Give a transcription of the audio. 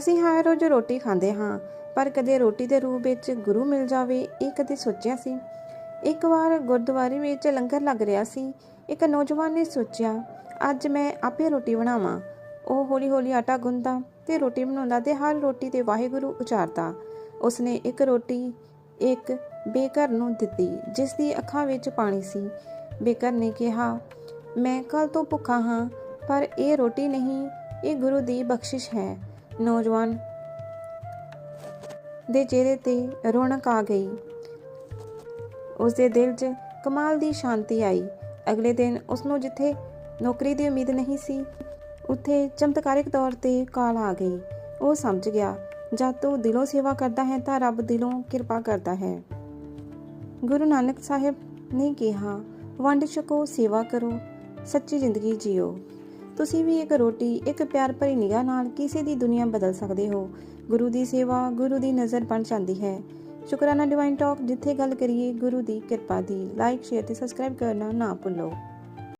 ਅਸੀਂ ਹਰ ਰੋਜ਼ ਰੋਟੀ ਖਾਂਦੇ ਹਾਂ, ਪਰ ਕਦੇ ਰੋਟੀ ਦੇ ਰੂਪ ਵਿੱਚ ਗੁਰੂ ਮਿਲ ਜਾਵੇ, ਇਹ ਕਦੇ ਸੋਚਿਆ ਸੀ। ਇੱਕ ਵਾਰ ਗੁਰਦੁਆਰੇ ਵਿੱਚ ਲੰਗਰ ਲੱਗ ਰਿਹਾ ਸੀ, ਇੱਕ ਨੌਜਵਾਨ ਨੇ ਸੋਚਿਆ, ਅੱਜ ਮੈਂ ਆਪੇ ਰੋਟੀ ਬਣਾਵਾਂ। ਉਹ ਹੌਲੀ-ਹੌਲੀ ਆਟਾ ਗੁੰਨਦਾ ਤੇ ਰੋਟੀ ਬਣਾਉਂਦਾ ਤੇ ਹਰ ਰੋਟੀ ਤੇ ਵਾਹਿਗੁਰੂ ਉਚਾਰਦਾ। ਉਸਨੇ ਇੱਕ ਰੋਟੀ, ਇੱਕ ਬੇਕਰ ਨੂੰ ਦਿੱਤੀ, ਜਿਸ ਦੀ ਅੱਖਾਂ ਵਿੱਚ ਪਾਣੀ ਸੀ। ਬੇਕਰ ਨੇ ਕਿਹਾ, ਮੈਂ ਕੱਲ ਤੋਂ ਭੁੱਖਾ ਹਾਂ, ਪਰ ਇਹ ਰੋਟੀ ਨਹੀਂ, ਇਹ ਗੁਰੂ ਦੀ ਬਖਸ਼ਿਸ਼ ਹੈ। ਨੌਜਵਾਨ ਦੇ ਚਿਹਰੇ ਤੇ ਰੌਣਕ ਆ ਗਈ। ਉਸ ਦੇ ਦਿਲ 'ਚ ਕਮਾਲ ਦੀ ਸ਼ਾਂਤੀ ਆਈ। ਅਗਲੇ ਦਿਨ ਉਸ ਨੂੰ ਜਿੱਥੇ ਨੌਕਰੀ ਦੀ ਉਮੀਦ ਨਹੀਂ ਸੀ, ਉੱਥੇ ਚਮਤਕਾਰਿਕ ਤੌਰ ਤੇ ਕਾਲ ਆ ਗਈ। ਉਹ ਸਮਝ ਗਿਆ, ਜਦ ਤੂੰ ਦਿਲੋਂ ਸੇਵਾ ਕਰਦਾ ਹੈ ਤਾਂ ਰੱਬ ਦਿਲੋਂ ਕਿਰਪਾ ਕਰਦਾ ਹੈ। ਗੁਰੂ ਨਾਨਕ ਸਾਹਿਬ ਨੇ ਕਿਹਾ, ਵੰਡ ਛਕੋ, ਸੇਵਾ ਕਰੋ, ਸੱਚੀ ਜ਼ਿੰਦਗੀ ਜਿਓ। ਤੁਸੀਂ ਵੀ ਇੱਕ ਰੋਟੀ, ਇੱਕ ਪਿਆਰ ਭਰੀ ਨਿਗਾਹ ਨਾਲ ਕਿਸੇ ਦੀ ਦੁਨੀਆ ਬਦਲ ਸਕਦੇ ਹੋ। ਗੁਰੂ ਦੀ ਸੇਵਾ, ਗੁਰੂ ਦੀ ਨਜ਼ਰ ਬਣ ਜਾਂਦੀ ਹੈ। ਸ਼ੁਕਰਾਨਾ ਡਿਵਾਈਨ ਟਾਕ ਜਿੱਥੇ ਗੱਲ ਕਰੀਏ ਗੁਰੂ ਦੀ ਕਿਰਪਾ ਦੀ। ਲਾਈਕ ਸ਼ੇਅਰ ਤੇ ਸਬਸਕ੍ਰਾਈਬ ਕਰਨਾ ਨਾ ਭੁੱਲੋ।